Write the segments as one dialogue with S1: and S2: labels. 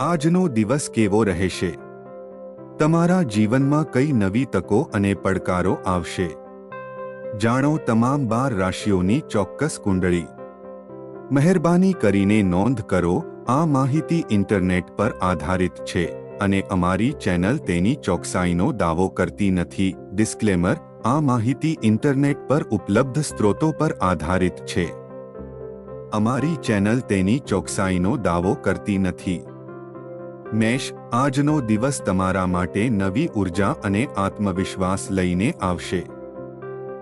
S1: આજનો દિવસ કેવો રહેશે? તમારા જીવનમાં કઈ નવી તકો અને પડકારો આવશે? જાણો તમામ બાર રાશિઓની ચોક્કસ કુંડળી. મહેરબાની કરીને નોંધ કરો, આ માહિતી ઇન્ટરનેટ પર આધારિત છે અને અમારી ચેનલ તેની ચોકસાઈનો દાવો કરતી નથી. ડિસ્ક્લેમર, આ માહિતી ઇન્ટરનેટ પર ઉપલબ્ધ સ્ત્રોતો પર આધારિત છે. અમારી ચેનલ તેની ચોકસાઈનો દાવો કરતી નથી. મેષ, આજનો દિવસ તમારા માટે નવી ઊર્જા અને આત્મવિશ્વાસ લઈને આવશે.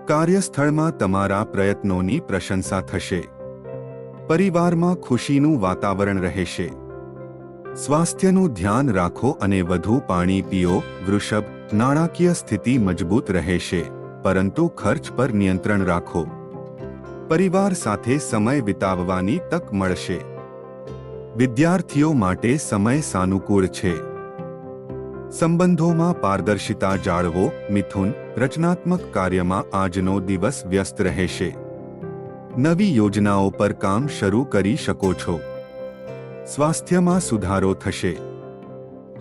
S1: કાર્યસ્થળમાં તમારા પ્રયત્નોની પ્રશંસા થશે. પરિવારમાં ખુશીનું વાતાવરણ રહેશે. સ્વાસ્થ્યનું ધ્યાન રાખો અને વધુ પાણી પીઓ, વૃષભ, નાણાકીય સ્થિતિ મજબૂત રહેશે, પરંતુ ખર્ચ પર નિયંત્રણ રાખો. પરિવાર સાથે સમય વિતાવવાની તક મળશે. વિદ્યાર્થીઓ માટે સમય સાનુકૂળ છે. સંબંધોમાં પારદર્શિતા જાળવો, મિથુન, રચનાત્મક કાર્યમાં આજનો દિવસ વ્યસ્ત રહેશે. નવી યોજનાઓ પર કામ શરૂ કરી શકો છો. સ્વાસ્થ્યમાં સુધારો થશે.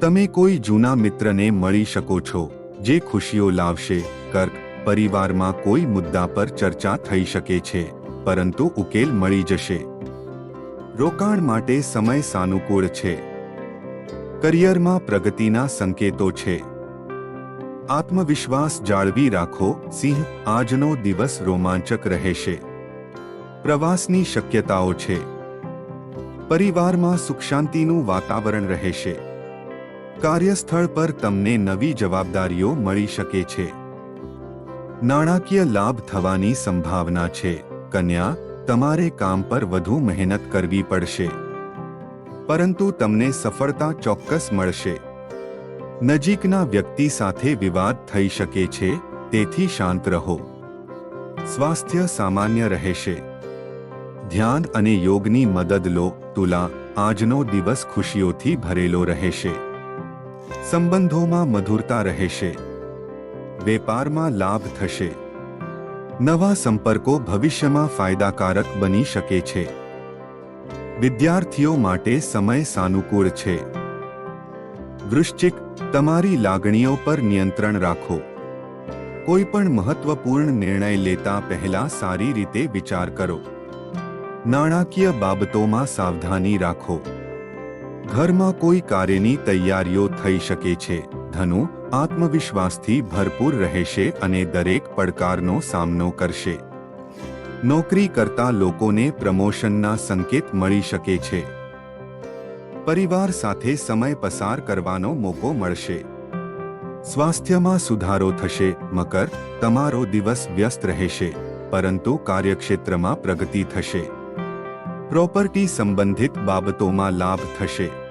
S1: તમે કોઈ જૂના મિત્રને મળી શકો છો, જે ખુશીઓ લાવશે, કર્ક, પરિવારમાં કોઈ મુદ્દા પર ચર્ચા થઈ શકે છે, પરંતુ ઉકેલ મળી જશે. રોકાણ માટે સમય સાનુકૂળ છે. કરિયરમાં પ્રગતિના સંકેતો છે. આત્મવિશ્વાસ જાળવી રાખો, સિંહ, આજનો દિવસ રોમાંચક રહેશે. પ્રવાસની શક્યતાઓ છે. પરિવારમાં સુખ શાંતિનું વાતાવરણ રહેશે. કાર્યસ્થળ પર તમને નવી જવાબદારીઓ મળી શકે છે. નાણાકીય લાભ થવાની સંભાવના છે. કન્યા તમારે કામ પર વધુ મહેનત કરવી પડશે. પરંતુ તમને સફળતા ચોક્કસ મળશે. નજીકના વ્યક્તિ સાથે વિવાદ થઈ શકે છે, તેથી શાંત રહો. સ્વાસ્થ્ય સામાન્ય રહેશે. ધ્યાન અને યોગની મદદ લો, તુલા, આજનો દિવસ ખુશીઓથી ભરેલો રહેશે. સંબંધોમાં મધુરતા રહેશે. વેપારમાં લાભ થશે. નવા સંપર્કો ભવિષ્યમાં ફાયદાકારક બની શકે છે. વિદ્યાર્થીઓ માટે સમય સાનુકૂળ છે. વૃશ્ચિક, તમારી લાગણીઓ પર નિયંત્રણ રાખો. કોઈ પણ મહત્વપૂર્ણ નિર્ણય લેતા પહેલા સારી રીતે વિચાર કરો. નાણાકીય બાબતોમાં સાવધાની રાખો. ઘરમાં કોઈ કાર્યની તૈયારીઓ થઈ શકે છે. ધનુ આત્મવિશ્વાસથી ભરપૂર રહેશે અને દરેક પડકારનો સામનો કરશે. નોકરી કરતા લોકોને પ્રમોશનના સંકેત મળી શકે છે. પરિવાર સાથે સમય પસાર કરવાનો મોકો મળશે. સ્વાસ્થ્યમાં સુધારો થશે, મકર, તમારો દિવસ વ્યસ્ત રહેશે, પરંતુ કાર્યક્ષેત્રમાં પ્રગતિ થશે. પ્રોપર્ટી સંબંધિત બાબતોમાં લાભ થશે.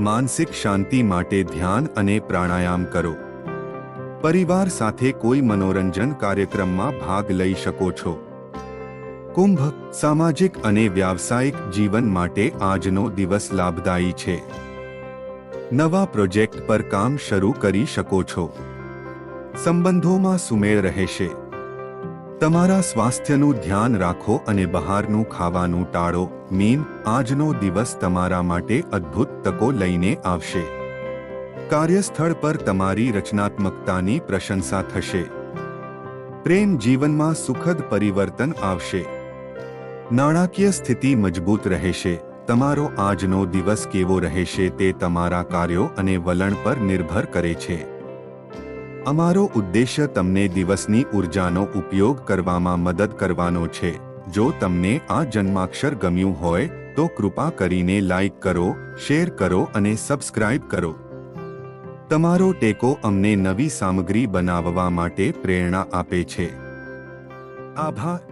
S1: માનસિક શાંતિ માટે ધ્યાન અને પ્રાણાયામ કરો. પરિવાર સાથે કોઈ મનોરંજન કાર્યક્રમમાં ભાગ લઈ શકો છો. કુંભ, સામાજિક અને વ્યાવસાયિક જીવન માટે આજનો દિવસ લાભદાયી છે. નવા પ્રોજેક્ટ પર કામ શરૂ કરી શકો છો. સંબંધોમાં સુમેળ રહેશે. તમારા સ્વાસ્થ્યનું ધ્યાન રાખો અને બહારનું ખાવાનું ટાળો. મીન, આજનો દિવસ તમારા માટે અદ્ભુત તકો લઈને આવશે. કાર્યસ્થળ પર તમારી રચનાત્મકતાની પ્રશંસા થશે. પ્રેમ જીવનમાં સુખદ પરિવર્તન આવશે. નાણાકીય સ્થિતિ મજબૂત રહેશે. તમારો આજનો દિવસ કેવો રહેશે તે તમારા કાર્યો અને વલણ પર નિર્ભર કરે છે. અમારો ઉદ્દેશ્ય તમને દિવસની ઉર્જાનો ઉપયોગ કરવામાં મદદ કરવાનો છે. જો તમને આ જન્માક્ષર ગમ્યું હોય, તો કૃપા કરીને લાઇક કરો, શેર કરો અને સબસ્ક્રાઇબ કરો. તમારો ટેકો અમને નવી સામગ્રી બનાવવા માટે પ્રેરણા આપે છે. આભાર.